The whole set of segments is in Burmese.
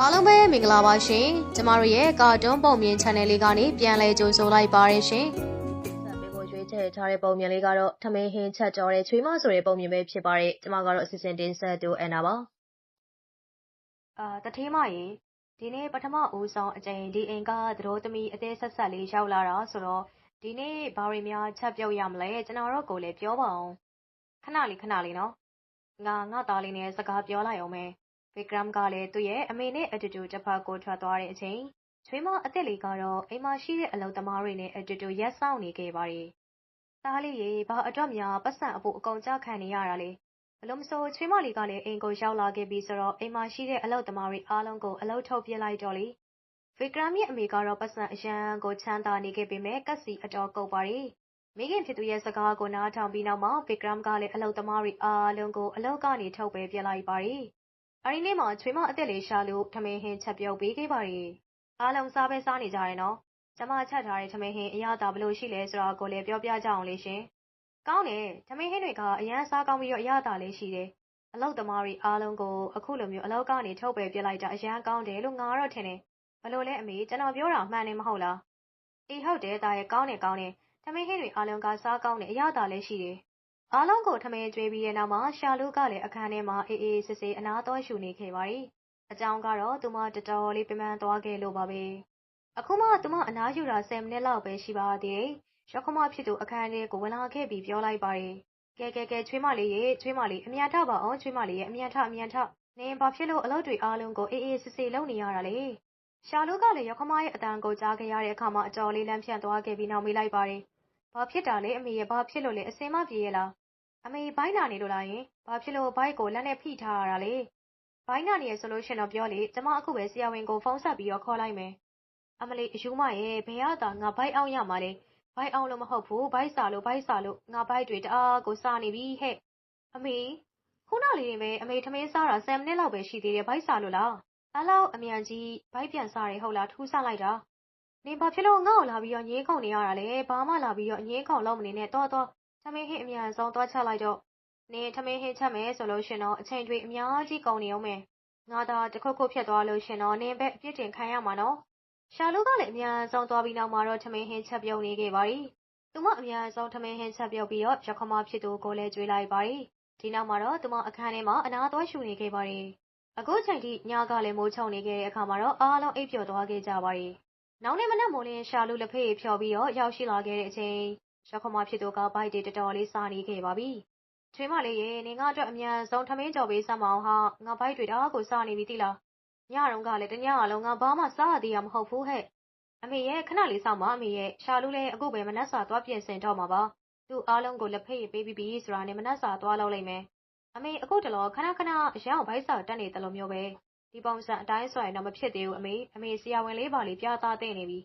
အားလုံးပဲမင်္ဂလာပါရှင်ကျမတို့ရဲ့ကာတွန်းပုံမြင် channel လေးကနေပြန်လည်ကြိုဆိုလိုက်ပါရရှင်ဆက်ပေးဖို့ရွေးချယ်ထားတဲ့ပုံမြင်လေးကတော့ထမင်းဟင်းချက်ကြောတဲ့ချွေးမဆိုတဲ့ပုံမြင်ပဲဖြစ်ပါတယ်ကျမကတော့အစီအစဉ်တင်ဆက်သူအန်နာပါအာတထေးမရေဒီနေ့ပထမဦးဆုံးအကြိမ်ဒီအိမ်ကသတော်သမီးအသေးဆက်ဆက်လေးရောက်လာတာဆိုတော့ဒီနေ့ဘာတွေများချက်ပြုတ်ရမလဲကျွန်တော်တို့ကိုလည်းပြောပါအောင်ခဏလေးခဏလေးနော်ငါငါသားလေးနဲ့စကားပြောလိုက်အောင်မယ် ဗီကရမ်ကလည်း သူ့ရဲ့ အမေနဲ့ အတူတူတစ်ဖက်ကို ထွက်သွားတဲ့အချိန် ချွေးမအသက်လေးကတော့ အိမ်မှာရှိတဲ့ အလုပ်သမားတွေနဲ့ အတူတူရက်ဆောင်နေခဲ့ပါတယ်။သားလေးရေ ဘာအတွက်များပတ်စံအဖို့ အကုန်ကြခံနေရတာလေ။ဘလို့မဆို ချွေးမလေးကလည်း အိမ်ကို ရောက်လာခဲ့ပြီးဆိုတော့ အိမ်မှာရှိတဲ့ အလုပ်သမားတွေ အားလုံးကို အလုပ်ထုတ်ပြလိုက်တော့လေ။ဗီကရမ်ရဲ့ အမေကတော့ပတ်စံအရန်ကို ချမ်းသာနေခဲ့ပေမဲ့ကက်စီအတော်ကုန်ပါတယ်။မိခင်ဖြစ်သူရဲ့ စကားကို နားထောင်ပြီးနောက်မှာဗီကရမ်ကလည်း အလုပ်သမားတွေ အားလုံးကို အလုပ်ကနေ ထုတ်ပဲပြလိုက်ပါတယ်။ အဲဒီနေ့မှာ ချွေးမအသက်လေးရှာလို့ ထမင်းဟင်းချက်ပြုတ်ပေးခဲ့ပါတယ်။အားလုံးစားပဲစားနေကြတယ်နော်။ကျမချက်ထားတဲ့ ထမင်းဟင်း အရသာဘလို့ရှိလဲဆိုတာကိုလည်း ပြောပြကြအောင်လေရှင်။ကောင်းတယ်။ထမင်းဟင်းတွေက အရန်စားကောင်းပြီးတော့ အရသာလေးရှိတယ်။အလောက်သမားတွေအားလုံးကို အခုလိုမျိုး အလောက်ကနေ ထုတ်ပယ်ပြလိုက်တာ အရန်ကောင်းတယ်လို့ ငါတော့ထင်တယ်။ဘလို့လဲအမေ ကျွန်တော်ပြောတာ မှန်နေမဟုတ်လား။အေး ဟုတ်တယ် သားရဲ့ ကောင်းတယ် ကောင်းတယ်။ထမင်းဟင်းတွေအားလုံးက စားကောင်းတယ် အရသာလေးရှိတယ် အားလုံးကို ထမင်းကျွေးပြီးတဲ့နောက်မှာ ရှာလူကလည်း အခန်းထဲမှာ အေးအေးဆေးဆေး အနားတော်ရှူနေခဲ့ပါတယ်။အကြောင်းကတော့ သူမ တော်တော်လေးပြမန်းသွားခဲ့လို့ပါပဲ။အခုမှ သူမ အနားယူတာ10မိနစ်လောက်ပဲ ရှိပါသေးတယ်။ရောက်ခမဖြစ်သူ အခန်းထဲကို ဝင်လာခဲ့ပြီး ပြောလိုက်ပါတယ်။ကဲကဲကဲ ချွေးမလေးရေ ချွေးမလေး အမြန်ထပါအောင်ချွေးမလေးရဲ့ အမြန်ထ အမြန်ထ နင် ဘာဖြစ်လို့ အလုပ်တွေအားလုံးကို အေးအေးဆေးဆေး လုပ်နေရတာလဲ။ရှာလူကလည်းရောက်ခမရဲ့အတန်ကို ကြားခဲ့ရတဲ့အခါမှာ အတော်လေးလမ်းဖြန့်သွားခဲ့ပြီး နောက်မေးလိုက်ပါတယ်။ဘာဖြစ်တာလဲ အမေရဲ့ ဘာဖြစ်လို့လဲအစင်မပြေရဲ့လား အမေဘိုင်းနာနေလို့လားယင်ဘာဖြစ်လို့ဘိုက်ကိုလက်နဲ့ဖိထားရတာလဲဘိုင်းနာနေရဆိုလို့ရှင်တော့ပြောလေကျမအခုပဲဆရာဝန်ကိုဖုန်းဆက်ပြီးတော့ခေါ်လိုက်မယ်အမလေးအယူမရဲ့ဘယ်ရတာငါဘိုက်အောင်ရမှာလဲဘိုက်အောင်လို့မဟုတ်ဘူးဘိုက်စာလို့ဘိုက်စာလို့ငါဘိုက်တွေတအားကိုစားနေပြီဟဲ့အမေခုနလေးပဲအမေထမင်းစားတာ10မိနစ်လောက်ပဲရှိသေးတယ်ဘိုက်စာလို့လားအဲ့လောက်အမြန်ကြီးဘိုက်ပြန်စားရဟုတ်လားထူးဆန်းလိုက်တာနင်ဘာဖြစ်လို့ငါ့ကိုလာပြီးတော့ညင်းခုန်နေရတာလဲဘာမှလာပြီးတော့ညင်းခုန်လို့မနေနဲ့တော့တော့ ထမင်းဟင်းအမြန်ဆုံးသွားချလိုက်တော့နင်ထမင်းဟင်းချက်မယ်ဆိုလို့ရှင်တော့အချိန်တွေအများကြီးကုန်နေအောင်မယ်ငါသာတခုတ်ခုတ်ဖြစ်သွားလို့ရှင်တော့နင်ပဲအပြစ်တင်ခံရမှာနော်ရှာလူကလည်းအမြန်ဆုံးသွားပြီးနောက်မှာတော့ထမင်းဟင်းချက်ပြုတ်နေခဲ့ပါပြီသူမအမြန်ဆုံးထမင်းဟင်းချက်ပြုတ်ပြီးတော့ရခမဖြစ်သူကိုလည်းကြွေးလိုက်ပါပြီဒီနောက်မှာတော့သူမအခန်းထဲမှာအနာသွားရှူနေခဲ့ပါပြီအခုချိန်ထိညကလည်းမိုးချုံနေခဲ့တဲ့အခါမှာတော့အားလုံးအိပ်ပျော်သွားခဲ့ကြပါပြီနောက်နေ့မနက်မိုးလင်းရှာလူလက်ဖေးဖြော်ပြီးတော့ရောက်ရှိလာခဲ့တဲ့အချိန် ရောက်ခမဖြစ်သူကဘိုက်တွေတော်တော်လေးစားနေခဲ့ပါပြီချွေးမလေးရေနင်ကအတွက်အမြန်ဆုံးထမင်းကြော်ပေးစမ်းမအောင်ဟာငါဘိုက်တွေတအားကိုစားနေပြီတိလားညတုန်းကလည်းတညအလုံးငါဘာမှစားရသေးရမဟုတ်ဘူးဟဲ့အမေရဲ့ခဏလေးစောင့်ပါအမေရဲ့ရှာလူလည်းအခုပဲမနှက်စာသွားပြင်ဆင်တော့မှာပါသူ့အားလုံးကိုလက်ဖေးပေးပြီးပြီဆိုတာနဲ့မနှက်စာသွားလောက်လိုက်မယ်အမေအခုတလောခဏခဏအရန်ဘိုက်စာတက်နေတယ်လို့မျိုးပဲဒီပုံစံအတိုင်းဆိုရင်တော့မဖြစ်သေးဘူးအမေအမေဆရာဝန်လေးပါလေးပြသတဲ့နေပြီ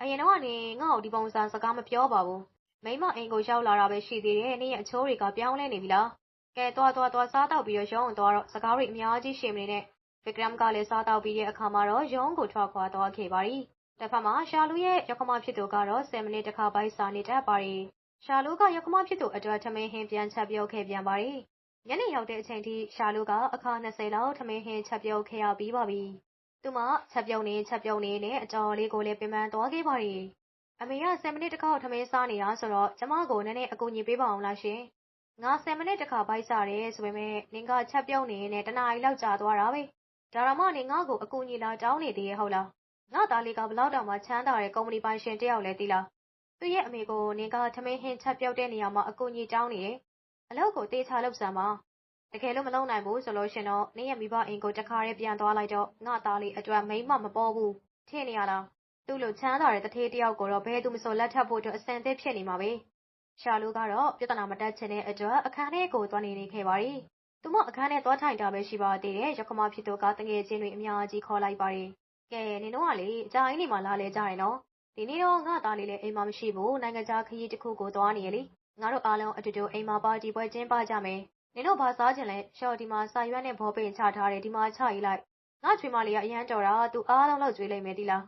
အရင်တော့ကနေငါ့ကိုဒီပုံစံစကားမပြောပါဘူး မိမအိမ်ကိုရောက်လာတာပဲရှိသေးတယ်။နေ့ရက်အချိုးတွေကပြောင်းလဲနေပြီလား။ကဲသွားသွားသွားစားတော့ပြီးတော့ရုံးသွားတော့စကားတွေအများကြီးရှည်မနေနဲ့။ဗီကရမ်ကလည်းစားတော့ပြီးတဲ့အခါမှာတော့ရုံးကိုထွက်ခွာသွားခဲ့ပါရီ။တစ်ဖက်မှာရှာလူရဲ့ရခမဖြစ်သူကတော့10မိနစ်တစ်ခါပိုင်းစာနေတတ်ပါရီ။ရှာလူကရခမဖြစ်သူအတွက်ထမင်းဟင်းပြန်ချက်ပြုတ်ခဲ့ပြန်ပါရီ။ညနေရောက်တဲ့အချိန်ထိရှာလူကအခါ20လောက်ထမင်းဟင်းချက်ပြုတ်ခဲ့ရပြီးပါပြီ။သူမချက်ပြုတ်နေချက်ပြုတ်နေနဲ့အတော်လေးကိုလည်းပင်ပန်းသွားခဲ့ပါရီ။ အမေက10မိနစ်တစ်ခါထမင်းစားနေတာဆိုတော့ကျမကိုနည်းနည်းအကူအညီပေးပါအောင်လားရှင်။ငါ10မိနစ်တစ်ခါဘိုက်စားတယ်ဆိုပေမဲ့နင်ကချက်ပြုတ်နေနဲ့တနားရီလောက်ကြာသွားတာပဲ။ဒါတော့မှနင်ငါ့ကိုအကူအညီလာတောင်းနေသေးရဲ့ဟုတ်လား။ငါသားလေးကဘလောက်တောင်မှချမ်းသာတဲ့ကုမ္ပဏီပိုင်ရှင်တယောက်လဲသိလား။သူ့ရဲ့အမေကိုနင်ကထမင်းဟင်းချက်ပြုတ်တဲ့နေရာမှာအကူအညီတောင်းနေတယ်။အလုပ်ကိုတေးချလုပ်စမ်းပါ။တကယ်လို့မလုပ်နိုင်ဘူးဆိုလို့ရှင်တော့နင်ရဲ့မိဘအိမ်ကိုတခါတည်းပြန်သွားလိုက်တော့ငါသားလေးအတွက်မိမမပေါ်ဘူး။ထင်နေရလား သူ့လို ချမ်းသာတဲ့တထေးတယောက်ကိုတော့ ဘယ်သူမဆို လက်ထပ်ဖို့အတွက်အစင်သစ်ဖြစ်နေမှာပဲ။ရှာလူကတော့ ပြဿနာမတက်ချင်တဲ့အတွက် အခန်းထဲကို သွားနေနေခဲ့ပါရီ။သူမ အခန်းထဲသွားထိုင်တာပဲ ရှိပါသေးတယ်။ရခမဖြစ်သူကတငယ်ချင်းတွေ အများကြီးခေါ်လိုက်ပါရီ။ကဲ နင်တို့ကလေ အကြိုင်းနေမှာလာလဲကြရင်နော်။ဒီနေ့တော့ ငါသားလေးလည်း အိမ်မှာမရှိဘူး။နိုင်ငံခြားခရီးတစ်ခုကို သွားနေရလေ။ငါတို့အားလုံး အတူတူ အိမ်မှာ ပါတီပွဲကျင်းပကြမယ်။နင်တို့ ဘာစားချင်လဲ။ရှော့ဒီမှာ စာရွက်နဲ့ ဘောပင်ချထားတယ် ဒီမှာချရေးလိုက်။ငါချွေမလေးက အရန်တော်တာ သူအားလုံးလောက်ကျွေးလိုက်မယ်ဒီလား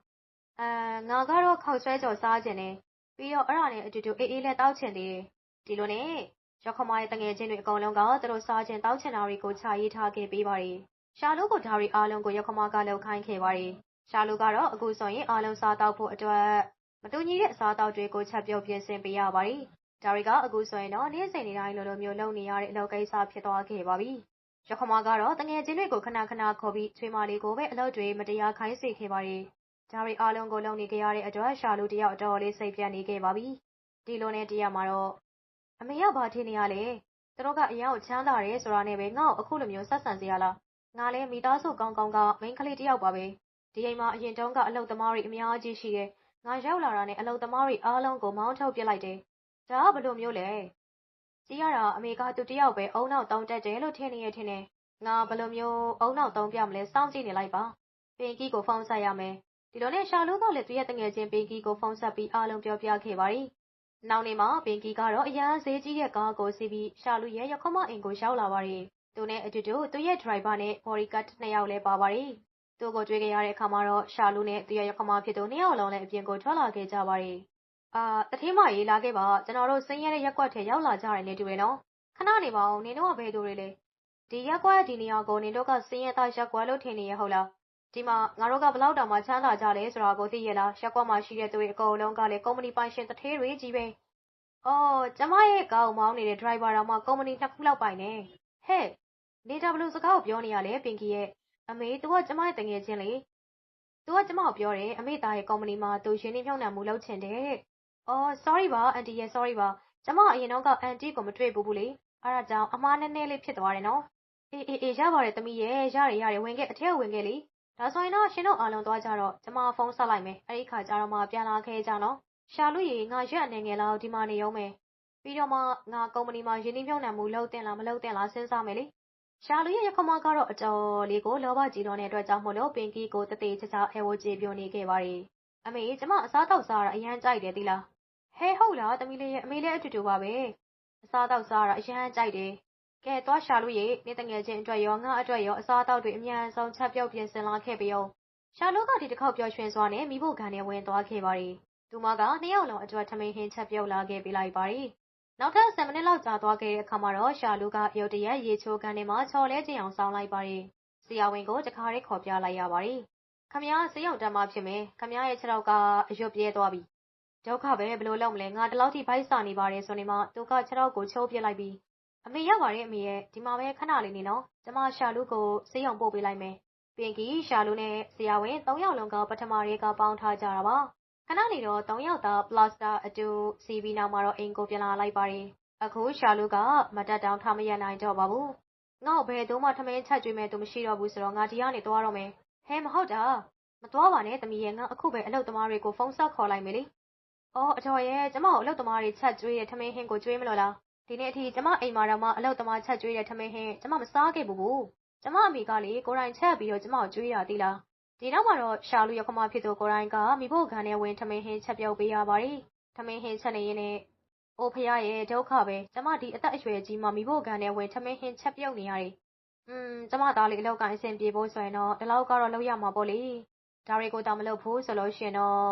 အဲငါကတော့ခေါက်ဆွဲကြော်စားချင်တယ်ပြီးတော့အဲ့ဒါနဲ့အတူတူအေးအေးလည်းတောက်ချင်သေးတယ်ဒီလိုနဲ့ရောက်ခမရဲ့တငယ်ချင်းတွေအကုန်လုံးကသူတို့စားချင်တောက်ချင်တာတွေကိုခြာရေးထားခဲ့ပေးပါရီရှာလူကိုဒါရီအားလုံးကိုရောက်ခမကလောက်ခိုင်းခဲ့ပါတယ်။ရှာလူကတော့အခုဆိုရင်အားလုံးစားတောက်ဖို့အတွက်မတူညီတဲ့အစားအသောက်တွေကိုချက်ပြုတ်ပြင်ဆင်ပေးရပါတယ်။ဒါရီကအခုဆိုရင်တော့နေ့စဉ်နေ့တိုင်းလိုလိုမျိုးလုပ်နေရတဲ့အလုပ်ကိစ္စဖြစ်သွားခဲ့ပါပြီ။ရောက်ခမကတော့တငယ်ချင်းတွေကိုခဏခဏခေါ်ပြီးချွေးမလေးကိုပဲအလုပ်တွေမတရားခိုင်းစေခဲ့ပါတယ်။ ဒါရီအားလုံးကို လုံနေကြရတဲ့အတွက် ရှာလူတယောက် အတော်လေး စိတ်ပြတ်နေခဲ့ပါပြီ။ဒီလိုနဲ့ တရမှာတော့ အမေက ဘာထင်နေရလဲ။သူတို့ကအယောင်ချမ်းသာတယ်ဆိုတာနဲ့ပဲ ငါ့ကို အခုလိုမျိုး ဆက်ဆံစေရလား ငါလည်း မိသားစုကောင်းကောင်းက မိန်းကလေးတယောက်ပါပဲ ဒီအိမ်မှာ အရင်တုန်းက အလုပ်သမားတွေ အများကြီးရှိတယ် ငါရောက်လာတာနဲ့ အလုပ်သမားတွေအားလုံးကို မောင်းထုတ်ပစ်လိုက်တယ် ဒါကဘလို့မျိုးလဲ ကြည့်ရတာ အမေက သူတယောက်ပဲအုံနောက်တုံးတက်တယ်လို့ ထင်နေရထင်တယ် ငါဘလို့မျိုးအုံနောက်တုံးပြမလဲ စောင့်ကြည့်နေလိုက်ပါပင်ကီကို ဖုန်းဆက်ရမယ် ဒီလိုနဲ့ ရှာလူကလည်း သူရဲ့တငယ်ချင်းပင်ကီကို ဖုန်းဆက်ပြီး အားလုံးပြောပြခဲ့ပါတယ် နောက်နေ့မှာပင်ကီကတော့ အရန်ဈေးကြီးတဲ့ ကားကိုစီးပြီး ရှာလူရဲ့ ရခမအိမ်ကို ရောက်လာပါတယ် သူနဲ့အတူတူ သူ့ရဲ့ ဒရိုင်ဘာနဲ့ဘော်ဒီကတ်နှစ်ယောက်လည်း ပါပါတယ်။သူ့ကိုတွေ့ခဲ့ရတဲ့အခါမှာတော့ ရှာလူနဲ့ သူ့ရဲ့ရောက်ခမဖြစ်သူ နှစ်ယောက်လုံးလည်း အပြင်ကို ထွက်လာခဲ့ကြပါတယ်။အာတထင်းမရေးလာခဲ့ပါ ကျွန်တော်တို့စင်းရဲတဲ့ရက်ကွက်ထဲ ရောက်လာကြတယ်နေတူတယ်နော်။ခဏနေပါဦး နင်တို့က ဘယ်သူတွေလဲ။ဒီရက်ကွက် ဒီနေရာကို နင်တို့ကစင်းရဲသားရက်ကွက်လို့ ထင်နေရဟုတ်လား။ ဒီမှာငါတို့ကဘလောက်တောင်မှ ချမ်းသာကြလဲဆိုတာကို သိရလားရက်ကွက်မှာရှိတဲ့သူတွေ အကုန်လုံးကလည်း ကုမ္ပဏီပိုင်ရှင်တထေးတွေကြီးပဲ။အော် ကျမရဲ့ ကားကိုမောင်းနေတဲ့ ဒရိုင်ဘာတော်မှ ကုမ္ပဏီနှစ်ခုလောက်ပိုင်နေ။ဟဲ့ နေတာဘလို့စကားကို ပြောနေရလဲ ပင်ကီရဲ့ အမေ သူက ကျမရဲ့တငယ်ချင်းလေ သူက ကျမကိုပြောတယ် အမေသားရဲ့ ကုမ္ပဏီမှာ သူ ရင်းနှီးမြှုပ်နှံမှု လုပ်ချင်တယ်တဲ့ အော် sorry ပါ အန်တီရဲ့ sorry ပါ ကျမ အရင်တော့ကအန်တီကို မတွေ့ဘူးဘူးလေအားဒါကြောင့် အမားနည်းနည်းလေး ဖြစ်သွားတယ်နော် အေး အေးအေးရပါတယ် သမီးရဲ့ရတယ် ရတယ် ဝင်ခဲ့ အထက်ဝင်ခဲ့လေ ဒါဆိုရင်တော့ရှင်တို့အားလုံးသွားကြတော့ကျမဖုန်းဆက်လိုက်မယ်အဲ့ဒီခါကျတော့မှပြန်လာခဲ့ကြနော်ရှာလူရီငါရက်အနေငယ်လောက်ဒီမှာနေရုံးမယ်ပြီးတော့မှငါကုမ္ပဏီမှာရင်းနှီးမြှုပ်နှံမှုလုပ်တင်လားမလုပ်တင်လားစဉ်းစားမယ်လေရှာလူရဲ့ရခမကတော့အတော်လေးကိုလောဘကြီးလွန်တဲ့အတွက်ကြောင့်မို့လို့ပင်ကီကိုတသေးချာချာအဲဝကြေပြိုနေခဲ့ပါတယ်။အမေကျမအစားတောက်စားရအရန်ကြိုက်တယ်သီလား။ဟဲဟုတ်လားသမီးလေးရဲ့အမေလည်းအတူတူပါပဲ။အစားတောက်စားရအရန်ကြိုက်တယ်။ ကဲသွားရှာလူရဲ့နေတငယ်ချင်းအတွက်ရော ငါအတွက်ရော အစားတောက်တွေ အမြန်ဆုံး ချက်ပြုတ်ပြင်ဆင်လာခဲ့ပြီးအောင်ရှာလူကဒီတစ်ခေါက် ပျော်ရွှင်စွာနဲ့မိဖို့ခံနဲ့ဝင်သွားခဲ့ပါတယ်။သူမက နှစ်ယောက်လုံးအတွက် ထမင်းဟင်း ချက်ပြုတ်လာခဲ့ပြီးလိုက်ပါတယ်။နောက်ထပ်10မိနစ်လောက် ကြာသွားခဲ့တဲ့အခါမှာတော့ ရှာလူကရုတ်တရက် ရေချိုးကန်ထဲမှာ ချော်လဲကျင်အောင် စောင်းလိုက်ပါတယ်။ဆရာဝန်ကို တခါတည်း ခေါ်ပြလိုက်ရပါတယ်။ခမည်းဆေးရုံတက်မှဖြစ်မယ်။ခမည်းရဲ့ ခြေထောက်က အရွတ်ပြဲသွားပြီ။ဒုက္ခပဲ ဘယ်လိုလုပ်မလဲ ငါ ဒီလောက်ထိ ဗိုက်စာနေပါတယ်ဆိုနေမှ သူက ခြေထောက်ကို ချိုးပြလိုက်ပြီး အမေရောက်ပါတယ်အမေရဲ့ဒီမှာပဲခဏလေးနေနော်။ကျမရှာလူကိုဆေးရုံပို့ပေးလိုက်မယ်။ပင်ကီရှာလူနဲ့ဆရာဝန်၃ယောက်လုံးကပထမရေကပေါင်းထားကြတာပါ။ခဏနေတော့၃ယောက်သားပလတ်စတာအတူစီးပြီးနောက်မှာတော့အိမ်ကိုပြန်လာလိုက်ပါတယ်။အခုရှာလူကမတက်တောင်ထားမရနိုင်တော့ပါဘူး။ငါ့ကိုဘယ်သူမှထမင်းချက်ကျွေးမဲ့သူမရှိတော့ဘူးဆိုတော့ငါဒီကနေသွားတော့မယ်။ဟဲမဟုတ်တာ။မသွားပါနဲ့သမီးရဲ့ငါအခုပဲအလုပ်သမားတွေကိုဖုန်းဆက်ခေါ်လိုက်မယ်လေ။အော်အတော်ရဲ့ကျမကိုအလုပ်သမားတွေချက်ကျွေးတဲ့ထမင်းဟင်းကိုကျွေးမလို့လား။ ဒီနေ့အထိကျမအိမ်မှာတော့မှအလုပ်သမားချက်ကျွေးတဲ့ထမင်းဟင်းကျမမစားခဲ့ဘူးဘူး။ကျမအမေကလေကိုယ်တိုင်ချက်ပြီးတော့ကျမကိုကျွေးတာသိလား။ဒီနောက်မှာတော့ရှာလူရခမဖြစ်သူကိုရိုင်းကမိဖို့ခံနဲ့ဝင်ထမင်းဟင်းချက်ပြုတ်ပေးရပါတယ်။ထမင်းဟင်းချက်နေရင်နဲ့အိုဖရရဲ့ဒုက္ခပဲကျမဒီအသက်အရွယ်ကြီးမှမိဖို့ခံနဲ့ဝင်ထမင်းဟင်းချက်ပြုတ်နေရတယ်။อืมကျမသားလေးအလောက်ကအဆင်ပြေဖို့ဆိုရင်တော့ဒီလောက်ကတော့လုပ်ရမှာပေါ့လေ။ဒါတွေကိုတောင်မလုပ်ဘူးဆိုလို့ရှိရင်တော့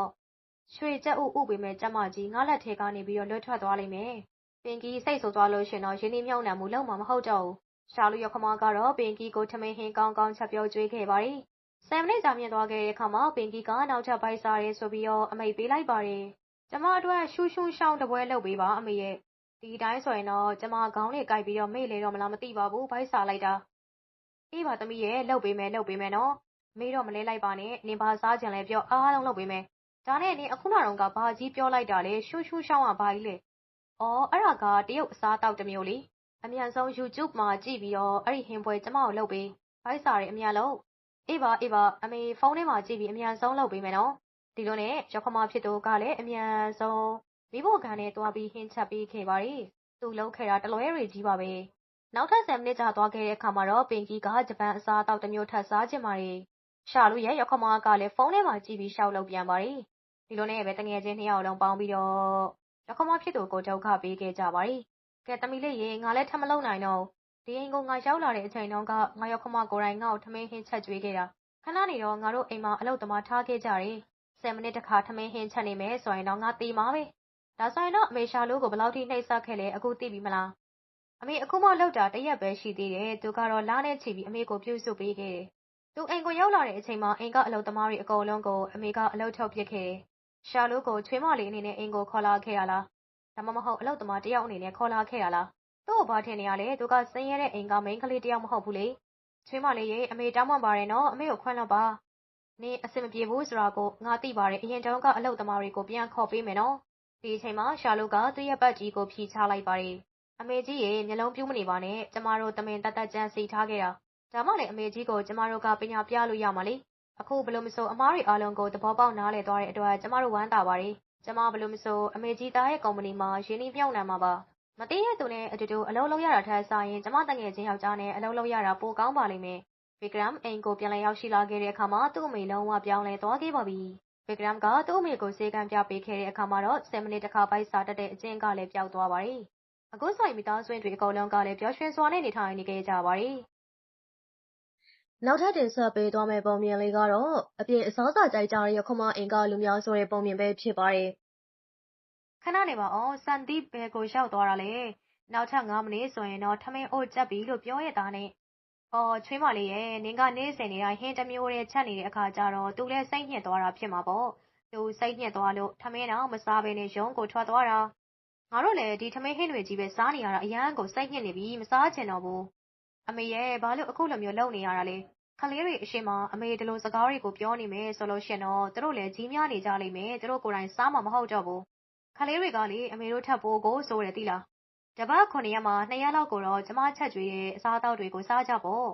ရွှေကြက်ဥဥပေးမဲ့ကျမကြီးငါလက်ထဲကနေပြီးတော့လွတ်ထွက်သွားလိမ့်မယ်။ ပင်ကီစိတ်ဆိုးသွားလို့ရှင်တော့ရင်းနှီးမြှုပ်နှံမှုလုံးမှာမဟုတ်တော့ဘူး။ရှာလူရခမကတော့ပင်ကီကိုထမင်းဟင်းကောင်းကောင်းချက်ပြုတ်ကျွေးခဲ့ပါတယ်။ဆယ်မိနစ်ကြာမြင့်သွားခဲ့တဲ့အခါမှာပင်ကီကနောက်ထပ်ပိုက်စားရဲဆိုပြီးတော့အမိတ်ပေးလိုက်ပါတယ်။ကျမအတွက်ရှူးရှူးရှောင်းတပွဲလုပ်ပေးပါအမေရဲ့။ဒီတိုင်းဆိုရင်တော့ကျမခေါင်းလေးကိုက်ပြီးတော့မေ့လေတော့မလားမသိပါဘူးဘိုက်စားလိုက်တာ။အေးပါသမီးရဲ့လုပ်ပေးမယ်လုပ်ပေးမယ်နော်။မေးတော့မလဲလိုက်ပါနဲ့နင်ဘာစားကြံလဲပြောအားလုံးလုပ်ပေးမယ်။ဒါနဲ့နင်အခုနောက်တော့ကဘာကြီးပြောလိုက်တာလဲရှူးရှူးရှောင်းကဘာကြီးလဲ။ အော်အဲ့ဒါကတရုတ်အစားတောက်တစ်မျိုးလေ။အမြန်ဆုံး YouTube မှာကြည့်ပြီးတော့အဲ့ဒီဟင်းပွဲကျမကိုလုပ်ပေး။ဘိုက်စားရဲအမြန်လုံးအေးပါအေးပါအမေဖုန်းထဲမှာကြည့်ပြီးအမြန်ဆုံးလုပ်ပေးမယ်နော်ဒီလိုနဲ့ရောက်ခမဖြစ်သူကလည်းအမြန်ဆုံးမိဖို့ခံနဲ့တွားပြီးဟင်းချက်ပေးခဲ့ပါတယ်သူလုံးခဲ့တာတလွဲတွေကြီးပါပဲနောက်ထပ်10မိနစ်ကြာသွားခဲ့တဲ့အခါမှာတော့ပင်ကြီးကဂျပန်အစားအသောက်တစ်မျိုးထပ်စားချင်ပါတယ်ရှာလူရဲ့ရောက်ခမကလည်းဖုန်းထဲမှာကြည့်ပြီးရှောက်လုပ်ပြန်ပါတယ်ဒီလိုနဲ့ပဲတငယ်ချင်းနှစ်ယောက်လုံးပေါင်းပြီးတော့ ရောက်ခမဖြစ်သူကိုဒုက္ခပေးခဲ့ကြပါတယ်ကဲတမီလေးရေငါလည်းထမလုံနိုင်တော့ဒီအိမ်ကိုငါရောက်လာတဲ့အချိန်တုန်းကငါရောက်ခမကိုယ်တိုင်ငါ့ကိုထမင်းဟင်းချက်ကျွေးခဲ့တာခဏနေတော့ငါတို့အိမ်မှာအလုပ်သမားထားခဲ့ကြတယ်ဆယ်မိနစ်တခါထမင်းဟင်းချက်နေမယ်ဆိုရင်တော့ငါတေးမှာပဲဒါဆိုရင်တော့အမေရှာလို့ကိုဘယ်လောက်ထိနှိပ်စက်ခဲ့လဲအခုသိပြီမလားအမေအခုမှလောက်တာတရက်ပဲရှိသေးတယ်သူကတော့လားနဲ့ချီပြီးအမေကိုပြုစုပေးခဲ့တယ်သူအိမ်ကိုရောက်လာတဲ့အချိန်မှာအိမ်ကအလုပ်သမားတွေအကုန်လုံးကိုအမေကအလုပ်ထုတ်ပစ်ခဲ့တယ် ရှာလူကို ချွေးမလေးအနေနဲ့ အိမ်ကို ခေါ်လာခဲ့ရလား ဒါမှမဟုတ် အလုပ်သမားတယောက်အနေနဲ့ ခေါ်လာခဲ့ရလား သူ့ကို ဘာထင်နေရလဲ သူကစင်းရဲတဲ့အိမ်က မိန်းကလေးတယောက် မဟုတ်ဘူးလေ ချွေးမလေးရေ အမေ တောင်းပန်ပါတယ်နော် အမေကို ခွင့်လွှတ်ပါ နင် အဆင်မပြေဘူးဆိုတာကို ငါသိပါတယ် အရင်တုန်းက အလုပ်သမားတွေကို ပြန်ခေါ်ပေးမယ်နော် ဒီအချိန်မှာ ရှာလူကသူ့ရဲ့ ပတ်ကြီးကို ဖြီးချလိုက်ပါတယ် အမေကြီးရေ မျက်လုံးပြူးမနေပါနဲ့ ကျမတို့ တမင်တတ်တတ်ကြံစီထားခဲ့တာ ဒါမှလည်း အမေကြီးကို ကျမတို့က ပညာပြလို့ရမှာလေ အခုဘလို့မဆို အမားတွေအားလုံးကို သဘောပေါက်နားလည်သွားတဲ့အတွက် ကျမတို့ဝမ်းသာပါတယ် ကျမဘလို့မဆို အမေကြီးသားရဲ့ ကုမ္ပဏီမှာ ရင်းနှီးမြှုပ်နှံမှာပါ မသိတဲ့သူနဲ့အတူတူ အလုပ်လုပ်ရတာထက်စာရင် ကျမတငယ်ချင်းယောက်ျားနဲ့ အလုပ်လုပ်ရတာ ပိုကောင်းပါလိမ့်မယ်ဗီကရမ်အိမ်ကို ပြန်လည်ရောက်ရှိလာခဲ့တဲ့အခါမှာ သူ့အမေ လုံးဝပြောင်းလဲသွားခဲ့ပါပြီဗီကရမ်ကသူ့အမေကိုစေကံပြပေးခဲ့တဲ့အခါမှာတော့10မိနစ်တခါပိုက်စာတက်တဲ့ အကျင့်ကလည်း ပျောက်သွားပါတယ် အခုဆိုင် မိသားစုဝင်တွေ အကုန်လုံးကလည်း ပျော်ရွှင်စွာနဲ့ နေထိုင်နေခဲ့ကြပါတယ် နောက်ထပ်တင်ဆက်ပေးသွားမယ့်ပုံမြင်လေးကတော့ အပြင်အစားစာကြိုက်ကြတဲ့ ရခုမအင်ကလူများဆိုတဲ့ ပုံမြင်ပဲဖြစ်ပါတယ် ခဏနေပါအောင်စန်တိဘယ်ကိုရောက်သွားတာလဲ နောက်ထပ်9မိနစ်ဆိုရင်တော့ ထမင်းအိုးကြက်ပြီလို့ ပြောရတာနဲ့ အော် ချွေးမလေးရဲ့နင်က နေ့စဉ်နေတိုင်း ဟင်းတစ်မျိုးတည်း ချက်နေတဲ့အခါကျတော့ သူလည်း စိတ်ညစ်သွားတာ ဖြစ်မှာပေါ့ သူစိတ်ညစ်သွားလို့ ထမင်းတော့မစားဘဲနဲ့ ရုံးကိုထွက်သွားတာ ငါတို့လည်း ဒီထမင်းဟင်းတွေကြီးပဲ စားနေရတာ အရန်ကို စိတ်ညစ်နေပြီ မစားချင်တော့ဘူး အမေရဲ့ ဘာလို့ အခုလိုမျိုး လုပ်နေရတာလဲခလေးတွေအရှိမအမေ ဒီလိုစကားတွေကို ပြောနေမယ်ဆိုလို့ရှင်တော့ သူတို့လည်း ကြီးများနေကြလိမ့်မယ် သူတို့ကိုယ်တိုင် စားမှာမဟုတ်တော့ဘူးခလေးတွေကလေ အမေတို့ထပ်ပိုးကို ဆိုတယ် သိလား တပတ်9ရက်မှာ2ရက်လောက်ကိုတော့ ကျမချက်ကျွေးတဲ့ အစားအသောက်တွေကို စားကြပေါ့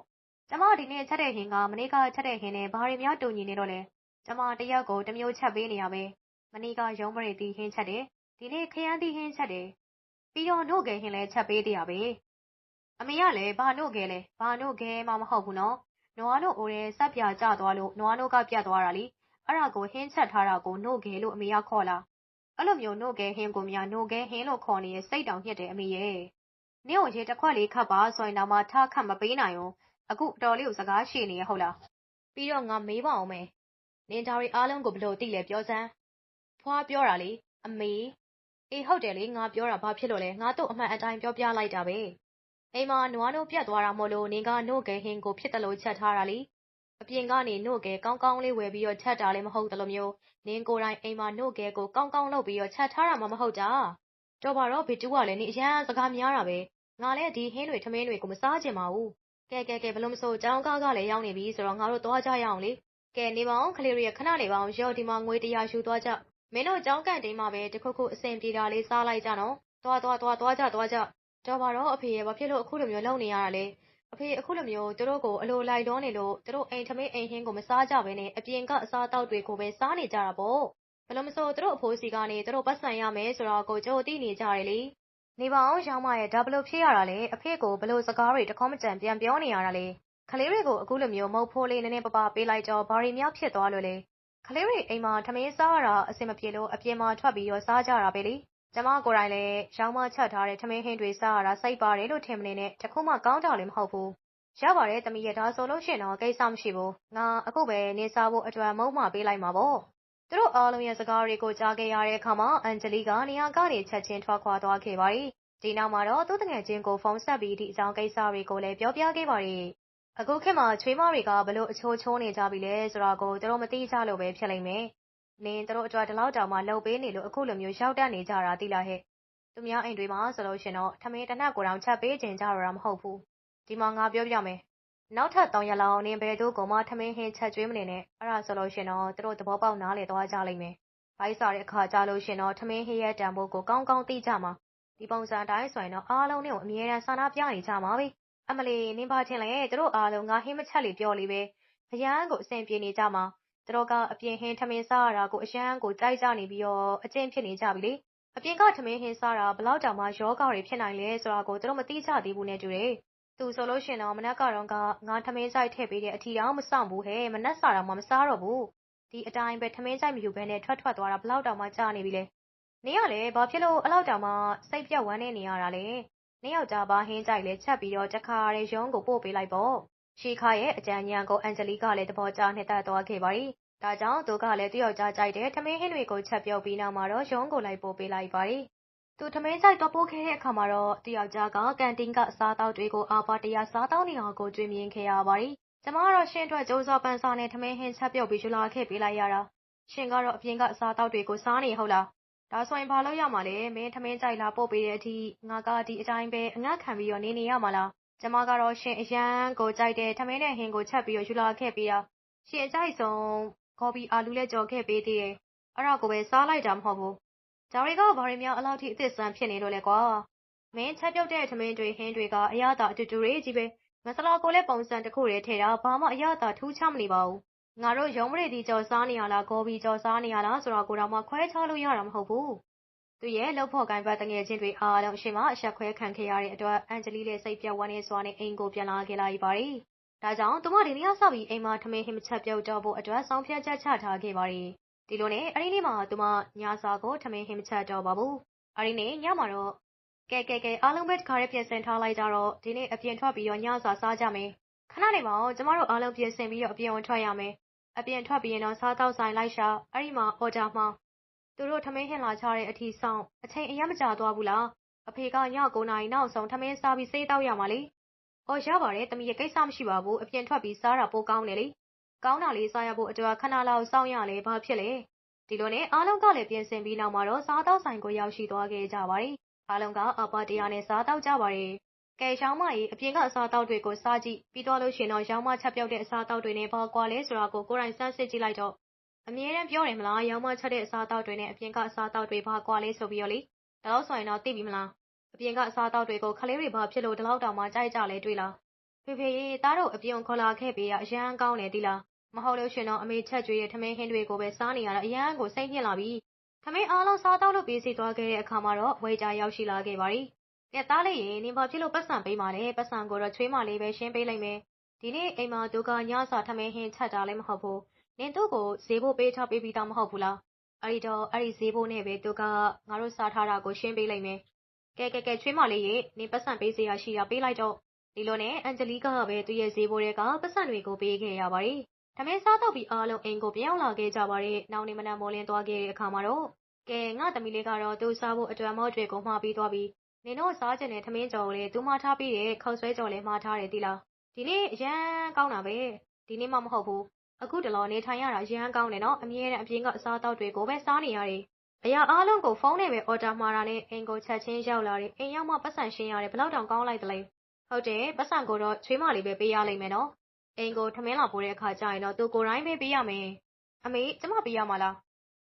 ကျမ ဒီနေ့ချက်တဲ့ဟင်းက မနေ့က ချက်တဲ့ဟင်းနဲ့ ဘာတွေများ တူညီနေတော့လဲ ကျမ တရက်ကို တစ်မျိုးချက်ပေးနေရပဲ မနေ့က ရုံးပရိသီဟင်းချက်တယ် ဒီနေ့ ခရမ်းသီးဟင်းချက်တယ် ပြီးတော့နှုတ်ကဲဟင်းလည်း ချက်ပေးတရပဲ အမေကလည်း ဘာနှုတ်ကဲလဲ ဘာနှုတ်ကဲမှ မဟုတ်ဘူးနော် နွားတို့အိုးတဲ့ဆက်ပြကျသွားလို့ နွားတို့က ပြတ်သွားတာလीအဲ့ဒါကို ဟင်းချက်ထားတာကိုနှုတ်ကဲလို့ အမေက ခေါ်လာအဲ့လိုမျိုးနှုတ်ကဲဟင်းကိုများနှုတ်ကဲဟင်းလို့ ခေါ်နေရစိတ်တောင်ညှက်တယ်အမေရဲ့နင့်ကို ရေတစ်ခွက်လေးခတ်ပါဆိုရင်တော့မှထားခတ်မပေးနိုင်ဘူး အခု အတော်လေးကို စကားရှည်နေရဟုတ်လား ပြီးတော့ ငါမေးပါအောင်မယ် နင်ဒါရီအားလုံးကိုဘလို့သိလဲပြောစမ်း ဖွားပြောတာလေ အမေ အေး ဟုတ်တယ်လေ ငါပြောတာ ဘာဖြစ်လို့လဲ ငါတို့အမှန်အတိုင်း ပြောပြလိုက်တာပဲ အိမ်မှာနွားနိုးပြတ်သွားတာမို့လို့နင်က နို့ကဲဟင်းကို ဖြစ်တယ်လို့ချက်ထားတာလေ အပြင်ကနေ နို့ကဲကောင်းကောင်းလေးဝယ်ပြီးတော့ချက်တာလည်း မဟုတ်တယ်လို့မျိုး နင်ကိုယ်တိုင် အိမ်မှာ နို့ကဲကို ကောင်းကောင်းလုပ်ပြီးတော့ချက်ထားတာမှ မဟုတ်တာ တော်ပါတော့ ဘီတူကလည်း နင်အရန်စကားများတာပဲ ငါလည်း ဒီဟင်းတွေ ထမင်းတွေကို မစားချင်ပါဘူး ကဲ ကဲ ကဲဘလို့မဆို ကျောင်းကားကလည်း ရောက်နေပြီဆိုတော့ ငါတို့ သွားကြရအောင်လေ ကဲ နေပါအောင်ကလေးတွေခဏနေပါအောင်ရောဒီမှာ ငွေတရာယူသွားကြ မင်းတို့ ကျောင်းကန်တင်းမှာပဲတခုခု အဆင်ပြေတာလေး စားလိုက်ကြနော် သွား သွား သွား သွားကြ သွားကြ တော့ပါတော့အဖေရဲ့ဘာဖြစ်လို့ အခုလိုမျိုး လုပ်နေရတာလဲ အဖေ အခုလိုမျိုး သူတို့ကို အလိုလိုက်တော့နေလို့ သူတို့ အိမ်ထမင်းအိမ်ဟင်းကို မစားကြဘဲနဲ့ အပြင်က အစားအသောက်တွေကိုပဲ စားနေကြတာပေါ့ဘလို့မဆို သူတို့အဖိုးစီကနေ သူတို့ပတ်စံရမယ်ဆိုတော့ကို ကြိုသိနေကြတယ်လေ နေပါအောင်ရောင်းမရဲ့ဒါဘလို့ဖြစ်ရတာလဲ အဖေကိုဘလို့စကားတွေ တခေါမကြံပြန်ပြောနေရတာလဲခလေးတွေကို အခုလိုမျိုး မုတ်ဖိုးလေး နည်းနည်းပပပေးလိုက်တော့ ဘာတွေများ ဖြစ်သွားလို့လဲခလေးတွေ အိမ်မှာ ထမင်းစားရတာ အဆင်မပြေလို့ အပြင်မှာထွက်ပြီးရောစားကြတာပဲလေ ကျမကိုယ်တိုင်လည်း ရောင်းမချက်ထားတဲ့ ထမင်းဟင်းတွေစားရတာ စိတ်ပါတယ်လို့ ထင်မနေနဲ့ တခုမှ ကောင်းတာလည်း မဟုတ်ဘူး ရပါတယ်တမီးရဒါဆိုလို့ရှင်တော့ ကိစ္စမရှိဘူး ငါ အခုပဲနေစားဖို့အတွက် မုံမှာပေးလိုက်မှာပေါ့ သူတို့အားလုံးရဲ့ စကားတွေကို ကြားခဲ့ရတဲ့အခါမှာ အန်ဂျလီကနေရာကနေ ချက်ချင်းထွက်ခွာသွားခဲ့ပါတယ် ဒီနောက်မှာတော့ သူ့တငယ်ချင်းကို ဖုန်းဆက်ပြီး ဒီအကြောင်းကိစ္စတွေကိုလည်း ပြောပြခဲ့ပါတယ် အခုခေတ်မှာ ချွေးမတွေကဘလို့အချိုးချိုးနေကြပြီလဲဆိုတာကို သူတို့ မသိကြလို့ပဲ ဖြစ်လိမ့်မယ် နင်တို့အတွက် ဒီလောက်တောင်မှလှုပ်ပေးနေလို့ အခုလိုမျိုး ရောက်တက်နေကြတာ သိလားဟဲ့ သူများအိမ်တွေမှာဆိုလို့ရှင်တော့ ထမင်းတစ်နက်ကိုတောင် ချက်ပေးခြင်းကြတော့တာ မဟုတ်ဘူး ဒီမှာ ငါပြောပြမယ် နောက်ထပ်3ရက်လောက် နင်ဘယ်သူကမှ ထမင်းဟင်း ချက်ကျွေးမနေနဲ့ အဲ့ဒါဆိုလို့ရှင်တော့ သူတို့ သဘောပေါက်နားလေသွားကြလိမ့်မယ်ဘိုက်စားတဲ့အခါကြလို့ရှင်တော့ ထမင်းဟင်းရဲ့ တန်ဖိုးကို ကောင်းကောင်း သိကြမှာ ဒီပုံစံတိုင်းဆိုရင်တော့ အားလုံးနဲ့ကို အမြဲတမ်း ဆန္ဒပြနေကြမှာပဲ အမလီ နင်ပါထင်လဲ သူတို့အားလုံး ငါဟင်းမချက်လေပြောလေးပဲ အရန်ကို အဆင်ပြေနေကြမှာ သူတို့ကအပြင်ဟင်းထမင်းစားရတာကိုအရန်ကိုကြိုက်ကြနေပြီးတော့အကျင့်ဖြစ်နေကြပြီလေအပြင်ကထမင်းဟင်းစားတာဘလောက်တောင်မှယောဂတွေဖြစ်နိုင်လဲဆိုတာကိုသူတို့မသိကြသေးဘူးနဲ့တူတယ်သူဆိုလို့ရှင်တော့မနက်ကတော့ကငါထမင်းဆိုင်ထည့်ပေးတဲ့အထီတောင်မဆောင်ဘူးဟဲ့မနက်စာတော့မှမစားတော့ဘူးဒီအတိုင်းပဲထမင်းဆိုင်မယူဘဲနဲ့ထွက်ထွက်သွားတာဘလောက်တောင်မှကြာနေပြီလဲနေရလေဘာဖြစ်လို့အလောက်တောင်မှစိတ်ပြတ်ဝမ်းနေနေရတာလဲနေယောက်ျားပါဟင်းကြိုက်လဲချက်ပြီးတော့တခါရဲရုံးကိုပို့ပေးလိုက်ပေါ့ ရှီခါရဲ့ အကြံဉာဏ်ကိုအန်ဂျလီကလည်း သဘောကျနှစ်သက်သွားခဲ့ပါ ರಿ ဒါကြောင့် သူကလည်း သူ့ယောက်ျားကြိုက်တဲ့ ထမင်းဟင်းတွေကို ချက်ပြုတ်ပြီးနောက်မှာတော့ ရုံးကို လိုက်ပို့ပေးလိုက်ပါ ರಿ သူ ထမင်းဆိုင်တော့ပိုးခဲ့တဲ့အခါမှာတော့တယောက်ကြားက ကန်တင်းက အစားအသောက်တွေကို အာပါတရားစားတောင်းနေတာကို တွေ့မြင်ခဲ့ရပါတယ်။ကျမကတော့ ရှင်အတွက် ကြိုးစားပန်းစားနဲ့ ထမင်းဟင်းချက်ပြုတ်ပြီး ယူလာခဲ့ပေးလိုက်ရတာ။ရှင်ကတော့ အပြင်က အစားအသောက်တွေကို စားနေဟုတ်လား။ဒါဆိုရင် ဘာလို့ရမှာလဲ မင်း ထမင်းကြိုက် လာပို့ပေးတဲ့အထိ ငါက ဒီအတိုင်းပဲ အငတ်ခံပြီးတော့ နေနေရမှာလား။ ကျမကတော့ရှင်အရန်ကိုကြိုက်တဲ့ထမင်းနဲ့ဟင်းကိုချက်ပြီးတော့ယူလာခဲ့ပေးတာ။ရှင်အကြိုက်ဆုံးကော်ပီအာလူးလည်းကြော်ခဲ့ပေးသေးတယ်။အဲ့ဒါကိုပဲစားလိုက်တာမဟုတ်ဘူး။ဒါတွေကဘာတွေများအလောက်ထိအသစ်ဆန်းဖြစ်နေလို့လဲကွာ။မင်းချက်ပြုတ်တဲ့ထမင်းတွေဟင်းတွေကအရသာအတူတူတွေကြီးပဲ။မဆလာကိုလည်းပုံစံတစ်ခုတည်းထည့်တာဘာမှအရသာထူးခြားမနေပါဘူး။ငါတို့ရုံးပရိသီကြော်စားနေရလားဂေါ်ဘီကြော်စားနေရလားဆိုတော့ကိုတော့မှခွဲခြားလို့ရတာမဟုတ်ဘူး။ သူရဲ့လှုပ်ဖို့ကိုင်ပတ်တငယ်ချင်းတွေ အားလုံးအရှင်မအဆက်ခွဲခံခဲ့ရတဲ့အတွက် အန်ဂျလီလည်း စိတ်ပြတ်ဝမ်းနေစွာနဲ့ အိမ်ကို ပြန်လာခဲ့လိုက်ပါတယ်။ဒါကြောင့် သူမ ဒီနေ့ကစပြီး အိမ်မှာ ထမင်းဟင်းမချက်ပြုတ်တော့ဖို့အတွက်ဆောင်ဖြတ်ချက်ချထားခဲ့ပါတယ်။ဒီလိုနဲ့ အဲ့ဒီနေ့မှာ သူမ ညစာကို ထမင်းဟင်းမချက်တော့ပါဘူး။အဲ့ဒီနေ့ ညမှာတော့ ကဲ ကဲ ကဲ အားလုံးပဲ တခါတည်း ပြင်ဆင်ထားလိုက်ကြတော့ ဒီနေ့ အပြင်ထွက်ပြီးတော့ ညစာစားကြမယ်။ခဏနေပါဦး ကျမတို့အားလုံး ပြင်ဆင်ပြီးတော့ အပြင်ဝင်ထွက်ရမယ်။အပြင်ထွက်ပြီးရင်တော့ စားတော့ဆိုင်လိုက်ရှာ အဲ့ဒီမှာ အော်ဒါမှာ သူတို့ထမင်းဟင်းလာချတဲ့အထီဆောင်အချိန်အရမကြာသွားဘူးလား။အဖေကည9နာရီနောက်ဆုံးထမင်းစားပြီးစေးတောက်ရမှာလေ။အော်ရပါတယ်တမီးရဲ့ကိစ္စမရှိပါဘူးအပြင်ထွက်ပြီးစားတာပိုကောင်းတယ်လေ။ကောင်းတာလေးစားရဖို့အတွက်ခဏလောက်စောင့်ရလေဘာဖြစ်လဲ။ဒီလိုနဲ့အားလုံးကလည်းပြင်ဆင်ပြီးနောက်မှာတော့စားတော့ဆိုင်ကိုရောက်ရှိသွားခဲ့ကြပါတယ်။အားလုံးကအပါတရားနဲ့စားတော့ကြပါတယ်။ကဲရောင်းမကြီးအပြင်ကအစားတောက်တွေကိုစားကြည့်ပြီးတော့လို့ရှင်တော့ရောင်းမချက်ပြုတ်တဲ့အစားတောက်တွေနဲ့ဘာကွာလဲဆိုတာကိုကိုယ်တိုင်စမ်းစစ်ကြည့်လိုက်တော့ အမြဲတမ်းပြောတယ်မလား ရောင်းမချက်တဲ့အစားတောက်တွေနဲ့ အပြင်ကအစားတောက်တွေ ဘာကွာလဲဆိုပြီးတော့လေ ဒါတော့ဆိုရင်တော့ သိပြီမလား အပြင်ကအစားတောက်တွေကိုခလေးတွေ ဘာဖြစ်လို့ ဒီလောက်တောင်မှ ကြိုက်ကြလဲ တွေ့လား ဖေဖေရေ သားတို့ အပြင်ခေါ်လာခဲ့ပေးရအရန်ကောင်းတယ်ဒီလား မဟုတ်လို့ရှင်တော့ အမေချက်ကျွေးတဲ့ ထမင်းဟင်းတွေကိုပဲ စားနေရတာ အရန်ကို စိတ်ညစ်လာပြီ ထမင်းအားလုံး စားတောက်လို့ ပြီးစီသွားခဲ့တဲ့အခါမှာတော့ဝေကြရောက်ရှိလာခဲ့ပါပြီ ကဲ သားလေးရေ နင်ဘာဖြစ်လို့ပတ်စံပေးมาလဲပတ်စံကိုတော့ ချွေးမလေးပဲ ရှင်းပေးလိုက်မယ် ဒီနေ့ အိမ်မှာသူက ညစာထမင်းဟင်းချက်တာလည်း မဟုတ်ဘူး နင်တို့ကိုဈေးဖို့ပေးထားပေးပြီးသားမဟုတ်ဘူးလားအဲ့ဒီတော့အဲ့ဒီဈေးဖို့နဲ့ပဲသူကငါတို့စားထားတာကိုရှင်းပေးလိုက်မယ်ကဲကဲကဲချွေးမလေးရေနင်ပတ်စံပေးစရာရှိတာပေးလိုက်တော့ဒီလိုနဲ့အန်ဂျလီကပဲသူ့ရဲ့ဈေးဖို့တွေကပတ်စံတွေကိုပေးခဲ့ရပါတယ်ထမင်းစားတော့ပြီးအားလုံးအိမ်ကိုပြောင်းလာခဲ့ကြပါတယ်နောက်နေမနက်မော်လင်းသွားခဲ့တဲ့အခါမှာတော့ကဲငါသမီးလေးကတော့သူစားဖို့အတွက်မော့တွေကိုမှားပြီးသွားပြီးနင်တို့စားကျင်တဲ့ထမင်းကြော်လေးသူမှားထားပြီးတဲ့ခောက်ဆွဲကြော်လေးမှားထားတယ်တိလားဒီနေ့အရန်ကောင်းတာပဲဒီနေ့မှမဟုတ်ဘူး အခုတလောနေထိုင်ရတာရမ်းကောင်းတယ်နော်အမြဲတမ်းအပြင်ကအစားအသောက်တွေကိုပဲစားနေရတယ်အရာအားလုံးကိုဖုန်းနဲ့ပဲအော်ဒါမှာတာနဲ့အိမ်ကိုချက်ချင်းရောက်လာတယ်အိမ်ရောက်မှပတ်စံရှင်းရတယ်ဘလောက်တောင်ကောင်းလိုက်သလဲဟုတ်တယ်ပတ်စံကိုတော့ချွေးမလေးပဲပေးရလိမ့်မယ်နော်အိမ်ကိုထမင်းလာပို့တဲ့အခါကျရင်တော့သူကိုယ်တိုင်ပဲပေးရမယ်အမေကျမပေးရမှာလား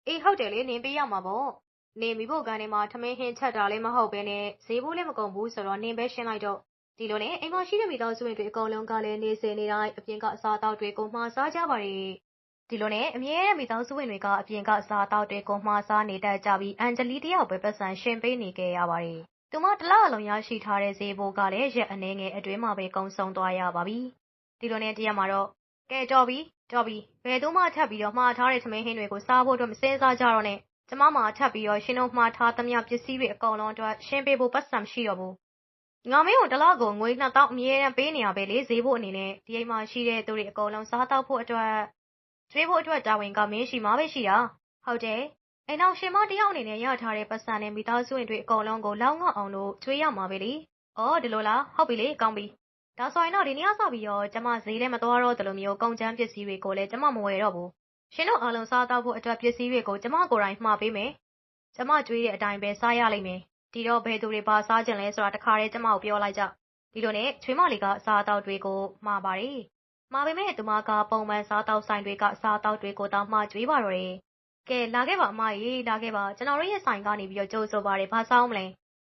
အေးဟုတ်တယ်လေနင်ပေးရမှာပေါ့နေမိဖို့ကန်ထဲမှာထမင်းဟင်းချက်တာလည်းမဟုတ်ပဲနဲ့ဈေးဘိုးလည်းမကုန်ဘူးဆိုတော့နင်ပဲရှင်းလိုက်တော့ ဒီလိုနဲ့ အိမ်မှာရှိတဲ့ မိသားစုဝင်တွေ အကုန်လုံးကလည်း နေစင်နေတိုင်း အပြင်က အစားအသောက်တွေကို မှားစားကြပါတယ် ဒီလိုနဲ့ အမြဲတမ်း မိသားစုဝင်တွေက အပြင်က အစားအသောက်တွေကို မှားစားနေတတ်ကြပြီး အန်ဂျလီတယောက်ပဲပတ်စံရှင်ပေးနေခဲ့ရပါတယ် သူမ တလားအလုံးရရှိထားတဲ့ဈေးဘိုးကလည်း ရက်အနေငယ်အတွင်းမှာပဲ ကုံဆုံးသွားရပါပြီ ဒီလိုနဲ့ တရက်မှာတော့ ကဲ တော်ပြီ တော်ပြီ ဘယ်သူမှ ထပ်ပြီးတော့မှားထားတဲ့သမင်းဟင်းတွေကို စားဖို့အတွက် မစင်စားကြတော့နဲ့ ကျမမှာ ထပ်ပြီးတော့ရှင်တို့မှားထားသမျှ ပစ္စည်းတွေ အကုန်လုံးအတွက် ရှင်းပေးဖို့ပတ်စံမရှိတော့ဘူး ငါမင်းကိုတလားကိုငွေ2000အမြဲတမ်းပေးနေရပဲလေဈေးဖို့အနေနဲ့ဒီအိမ်မှာရှိတဲ့သူတွေအကုန်လုံးစားတော့ဖို့အတွက်ကျွေးဖို့အတွက်တာဝန်ကမင်းရှိမှာပဲရှိတာဟုတ်တယ်အိမ်အောင်ရှင်မတယောက်အနေနဲ့ရထားတဲ့ပတ်စံနဲ့မိသားစုဝင်တွေအကုန်လုံးကိုလောက်ငေါအောင်လို့ကျွေးရမှာပဲလေအော်ဒီလိုလားဟုတ်ပြီလေကောင်းပြီဒါဆိုရင်တော့ဒီနေ့အစပြီးတော့ကျမဈေးထဲမသွားတော့တယ်လို့မျိုးကုန်ကျန်းပစ္စည်းတွေကိုလည်းကျမမဝယ်တော့ဘူးရှင်တို့အားလုံးစားတော့ဖို့အတွက်ပစ္စည်းတွေကိုကျမကိုယ်တိုင်မှာပေးမယ်ကျမကြွေးတဲ့အတိုင်းပဲစားရလိမ့်မယ် ဒီတော့ ဘယ်သူတွေပါစားကြလဲဆိုတာ တခါတည်း ကျမကို ပြောလိုက်ကြ ဒီလိုနဲ့ ချွေးမလေးကစားတော့တွေကို မှာပါတယ် မှာပေမဲ့သူမက ပုံမှန်စားတော့ဆိုင်တွေကစားတော့တွေကိုတောင်းမှကြွေးပါတော့တယ် ကဲ လာခဲ့ပါ အမကြီးလာခဲ့ပါ ကျွန်တော်တို့ရဲ့ဆိုင်ကနေပြီးတော့ကြိုးဆိုပါတယ် ဘာစားမလဲ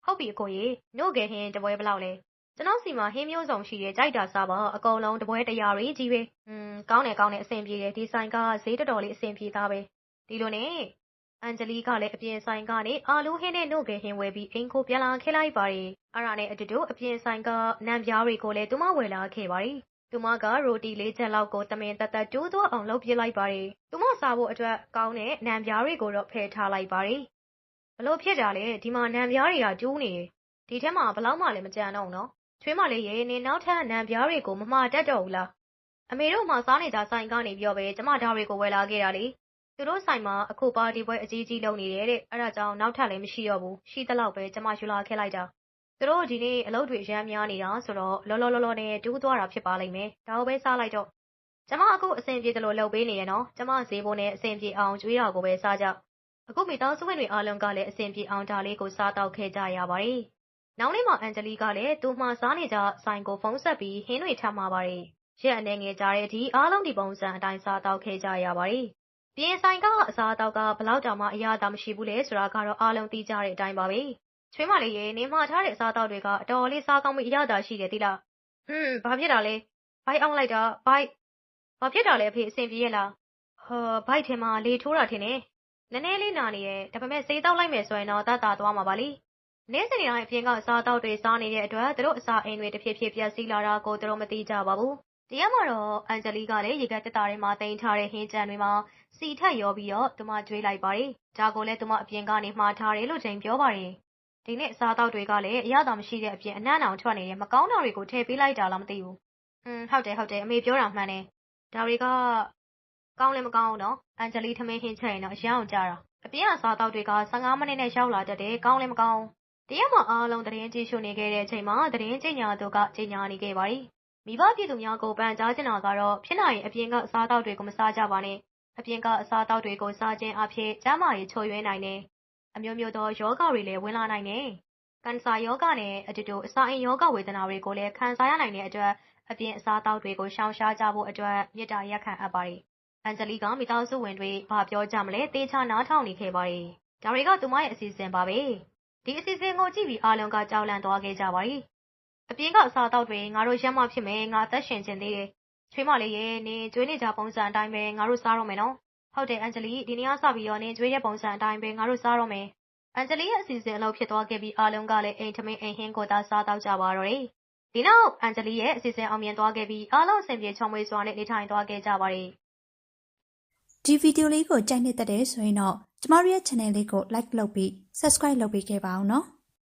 ဟုတ်ပြီ အကိုကြီးညို့ကဲဟင်းတပွဲဘလောက်လဲ ကျွန်တော်စီမှာ ဟင်းမျိုးစုံရှိတယ် ကြိုက်တာစားပါ အကုန်လုံး တပွဲတရာတွေကြီးပဲอืมကောင်းတယ် ကောင်းတယ် အဆင်ပြေတယ် ဒီဆိုင်က ဈေးတော်တော်လေး အဆင်ပြေသားပဲ ဒီလိုနဲ့ အန်ဂျလီကလည်းအပြင်ဆိုင်ကနေအာလူးဟင်းနဲ့နှုတ်ကဲဟင်းဝယ်ပြီးအိမ်ကိုပြန်လာခဲ့လိုက်ပါတယ်အဲ့ဒါနဲ့အတူတူအပြင်ဆိုင်ကနံပြားတွေကိုလည်းသူမဝယ်လာခဲ့ပါတယ်သူမကရိုတီလေးချက်လောက်ကိုတမင်တက်တက်တိုးသွားအောင်လုပ်ပြလိုက်ပါတယ်။သူမစားဖို့အတွက်ကောင်းတဲ့နံပြားတွေကိုတော့ဖယ်ထားလိုက်ပါတယ်။ဘလို့ဖြစ်တာလဲဒီမှာနံပြားတွေကကျူးနေတယ်။ဒီထဲမှာဘလောက်မှလည်းမကြံတော့ဘူးနော်။ချွေးမလေးရေနေနောက်ထပ်နံပြားတွေကိုမမှားတတ်တော့ဘူးလား။အမေတို့မှစားနေကြဆိုင်ကနေပြောပဲကျမဒါတွေကိုဝယ်လာခဲ့တာလေ သူတို့ဆိုင်မှာ အခုပါတီပွဲ အကြီးကြီးလုပ်နေတယ်တဲ့ အဲ့ဒါကြောင့် နောက်ထပ်လည်း မရှိတော့ဘူး ရှိသလောက်ပဲ ကျမ ယူလာခဲ့လိုက်တာ သူတို့ ဒီနေ့ အလုပ်တွေရမ်းများနေတာဆိုတော့ လောလောလောလောနဲ့တူးသွားတာ ဖြစ်ပါလိမ့်မယ် ဒါကိုပဲ စားလိုက်တော့ ကျမ အခု အဆင်ပြေတယ်လို့လုပ်ပေးနေရနော် ကျမ ဈေးဘိုးနဲ့ အဆင်ပြေအောင်ကြွေးတာကိုပဲ စားကြ အခု မိသားစုဝင်တွေ အားလုံးကလည်း အဆင်ပြေအောင် ဒါလေးကို စားတော့ခဲ့ကြရပါတယ် နောက်နေ့မှာ အန်ဂျလီကလည်း သူမှစားနေကြဆိုင်ကို ဖုန်းဆက်ပြီး ဟင်းတွေ ထပ်မှာပါတယ် ရက်အနေငယ်ကြတဲ့အထိ အားလုံး ဒီပုံစံအတိုင်း စားတော့ခဲ့ကြရပါတယ် ပြင်ဆိုင်ကအစားအသောက်ကဘလောက်တောင်မှအရသာမရှိဘူးလေဆိုတာကတော့အားလုံးသိကြတဲ့အတိုင်းပါပဲချွေးမလေးရေနေမှာထားတဲ့အစားအသောက်တွေကအတော်လေးစားကောင်းပြီးအရသာရှိတယ်တိလားဟွန်းဘာဖြစ်တာလဲဘိုက်အောင်လိုက်တာဘိုက်ဘာဖြစ်တာလဲအဖေအဆင်ပြေရဲ့လားဟောဘိုက်ထဲမှာလေထိုးတာထင်တယ်နည်းနည်းလေးနာနေရဲ့ဒါပေမဲ့စေးတောက်လိုက်မယ်ဆိုရင်တော့တတ်တာသွားမှာပါလीနေ့စဉ်တိုင်းအပြင်ကအစားအသောက်တွေစားနေတဲ့အတွက်သူတို့အစာအိမ်တွေတစ်ဖြည်းဖြည်းပျက်စီးလာတာကိုသူတို့မသိကြပါဘူး တရားမှာတော့ အန်ဂျလီကလည်း ရေကတက်တာထဲမှာတင်ထားတဲ့ ဟင်းကြံတွေမှာစီထက်ရောပြီးတော့ သူမကြွေးလိုက်ပါတယ်။ဒါကိုလည်း သူမအပြင်ကနေ မှားထားတယ်လို့ချိန်ပြောပါတယ်။ဒီနေ့အစားအသောက်တွေကလည်း အရသာမရှိတဲ့အပြင် အနံ့အောင်ထွက်နေတဲ့မကောင်းတာတွေကို ထည့်ပေးလိုက်တာလား မသိဘူး။อืมဟုတ်တယ် ဟုတ်တယ် အမေပြောတာ မှန်တယ်။ဒါတွေက ကောင်းလည်း မကောင်းဘူးနော်။အန်ဂျလီ ထမင်းဟင်းချက်ရင်တော့ အရန်အောင်ကြတာ။အပြင်အစားအသောက်တွေက15မိနစ်နဲ့ ရောက်လာတတ်တယ် ကောင်းလည်း မကောင်း။တရားမှာ အားလုံး သတင်းကြည့်ရှုနေခဲ့တဲ့အချိန်မှာ သတင်းကြညာသူက ကြညာနေခဲ့ပါတယ်။ မိဘပြည်သူများကိုပန်ကြားချင်တာကတော့ဖြစ်နိုင်ရင်အပြင်ကအစားအသောက်တွေကိုမစားကြပါနဲ့။အပြင်ကအစားအသောက်တွေကိုစားခြင်းအဖြစ်ကျန်းမာရေးချို့ယွင်းနိုင်တယ်။အမျိုးမျိုးသောရောဂါတွေလည်းဝင်လာနိုင်တယ်။ကန်ဆာရောဂါနဲ့အတူတူအစာအိမ်ရောဂါဝေဒနာတွေကိုလည်းခံစားရနိုင်တဲ့အတွက်အပြင်အစားအသောက်တွေကိုရှောင်ရှားကြဖို့အတွက်မေတ္တာရပ်ခံအပ်ပါတယ်။အန်ဂျလီကမိသားစုဝင်တွေဘာပြောကြမလဲတေချာနားထောင်နေခဲ့ပါတယ်။ဒါတွေကသူမရဲ့အစီအစဉ်ပါပဲ။ဒီအစီအစဉ်ကိုကြည့်ပြီးအားလုံးကကြောက်လန့်သွားခဲ့ကြပါတယ်။ အပြင်ကအစားအသောက်တွေငါတို့ရမ်းမဖြစ်မယ်ငါအသက်ရှင်ခြင်းသေးတယ်။ချွေးမလေးရဲ့နေကျွေးနေကြပုံစံအတိုင်းပဲငါတို့စားတော့မယ်နော်။ဟုတ်တယ်အန်ဂျလီဒီနေ့ကစပြီးတော့နင်ကြွေးတဲ့ပုံစံအတိုင်းပဲငါတို့စားတော့မယ်။အန်ဂျလီရဲ့အစီအစဉ်အလုပ်ဖြစ်သွားခဲ့ပြီးအားလုံးကလည်းအိမ်ထမင်းအိမ်ဟင်းကိုသာစားတော့ကြပါတော့တယ်။ဒီနောက်အန်ဂျလီရဲ့အစီအစဉ်အောင်မြင်သွားခဲ့ပြီးအားလုံးအဆင်ပြေချုံမွေးစွာနဲ့နေထိုင်သွားခဲ့ကြပါတယ်ဒီဗီဒီယိုလေးကိုကြိုက်နေတဲ့တဲ့ဆိုရင်တော့ကျမတို့ရဲ့ channel လေးကို like လုပ်ပြီး subscribe လုပ်ပေးခဲ့ပါအောင်နော်